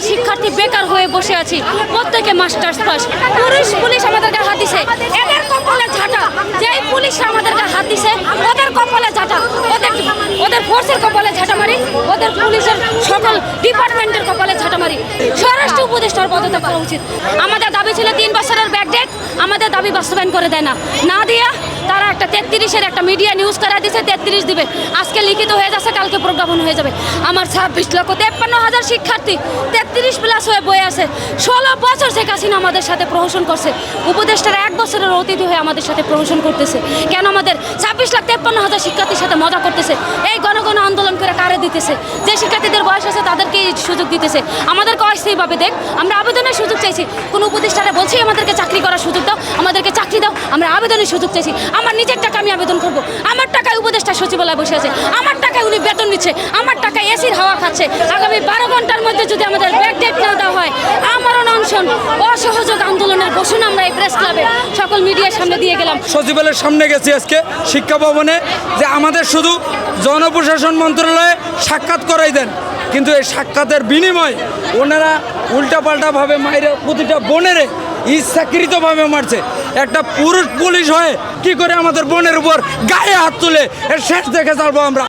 হাজার শিক্ষার্থী বেকার হয়ে বসে আছি। প্রত্যেকে মাস্টার্স পাস। পুলিশ পুলিশ আমাদেরকে হাত দিছে। এদের কপালে ঝাঁটা। যেই পুলিশ আমাদেরকে হাত দিছে, ওদের কপালে ঝাঁটা। ওদের ওদের ফোর্সের কপালে ঝাঁটা মারি ওদের পুলিশের সকল ডিপার্টমেন্টের কপালে ঝাঁটা মারি স্বরাষ্ট্র উপদেষ্টার পদত্যাগ করা উচিত। আমাদের দাবি ছিল তিন বছরের ব্যাকডেট আমাদের দাবি বাস্তবায়ন করে দেয় না। না দিয়া একটা তেত্রিশের একটা মিডিয়া নিউজ করা দিছে, তেত্রিশ দিবে। আজকে লিখিত হয়ে যাচ্ছে, কালকে প্রজ্ঞাপন হয়ে যাবে। আমার ছাব্বিশ লক্ষ তেপ্পান্ন হাজার শিক্ষার্থী তেত্রিশ প্লাস হয়ে বয়ে আছে। ষোলো বছর শেখ হাসিনা আমাদের সাথে প্রহসন করছে। উপদেষ্টারা এক বছরের অতিথি হয়ে আমাদের সাথে প্রহসন করতেছে। কেন আমাদের ছাব্বিশ লাখ তেপ্পান্ন হাজার শিক্ষার্থীর সাথে মজা করতেছে? এই গণগণ আন্দোলন করে কারে দিতেছে? যে শিক্ষার্থীদের বয়স আছে তাদেরকে সুযোগ দিতেছে। আমাদেরকে অস্থায়ীভাবে দেখ, আমরা আবেদনের সুযোগ চাইছি। কোনো উপদেষ্টারা বলছি, আমাদেরকে চাকরি করার সুযোগ দাও। আমাদেরকে চাকরি দাও, আমরা আবেদনের সুযোগ চাইছি। আমার নিজের টাকা আমি আবেদন করব। আমার টাকায় উপদেষ্টা সচিবালয় বসে আছে। আমার টাকায় উনি বেতন নিচ্ছে। আমার টাকায় এসির হাওয়া খাচ্ছে। আগামী বারো ঘণ্টার মধ্যে যদি আমাদের ব্যাক ডেট না দেওয়া হয় আমরণ অনশন অসহযোগ আন্দোলনের ঘোষণা আমরা এই প্রেস ক্লাবে। সকল মিডিয়ার সামনে দিয়ে গেলাম। সচিবালয়ের সামনে গেছি আজকে শিক্ষা ভবনে, যে আমাদের শুধু জনপ্রশাসন মন্ত্রণালয়ে সাক্ষাৎ করাই দেন। কিন্তু এই সাক্ষাতের বিনিময়ে ওনারা উল্টাপাল্টাভাবে মাইরে প্রতিটা বোনেরে ইচ্ছাকৃতভাবে মারছে। একটা পুরুষ পুলিশ হয়ে কি করে আমাদের বোনের উপর গায়ে হাত তুলে এর শেষ দেখে চালবো আমরা।